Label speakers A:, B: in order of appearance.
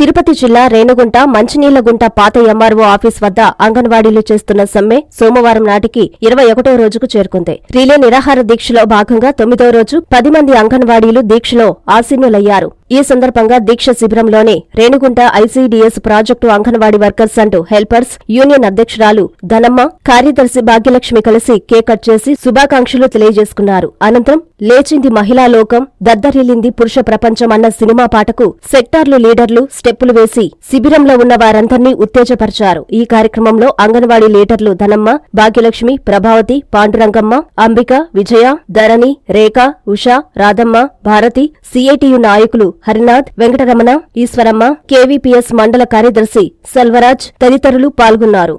A: తిరుపతి జిల్లా రేణుగుంట మంచినీళ్ళగుంట పాత MRO office వద్ద అంగన్వాడీలు చేస్తున్న సమ్మె సోమవారం నాటికి ఇరవై ఒకటో రోజుకు చేరుకుంది. రిలే నిరాహార దీక్షలో భాగంగా తొమ్మిదో రోజు పది మంది అంగన్వాడీలు దీక్షలో ఆసీనులయ్యారు. ఈ సందర్భంగా దీక్ష శిబిరంలోనే Renigunta ICDS project anganwadi workers and helpers union అధ్యక్షురాలు ధనమ్మ కార్యదర్శి భాగ్యలక్ష్మి కలిసి కేక్ కట్ చేసి శుభాకాంక్షలు తెలియజేసుకున్నారు. అనంతరం లేచింది మహిళా లోకం దద్దరిల్లింది పురుష ప్రపంచం అన్న సినిమా పాటకు సెక్టార్లు లీడర్లు స్టెప్పులు వేసి శిబిరంలో ఉన్న వారందర్నీ ఉత్తేజపరిచారు. ఈ కార్యక్రమంలో అంగన్వాడీ లీడర్లు ధనమ్మ భాగ్యలక్ష్మి ప్రభావతి పాండురంగమ్మ అంబిక విజయ ధరణి రేఖ ఉషా రాధమ్మ భారతి సిఐటియు నాయకులు హరినాథ్ వెంకటరమణ ఈశ్వరమ్మ కేవీపీఎస్ మండల కార్యదర్శి సెల్వరాజ్ తదితరులు పాల్గొన్నారు.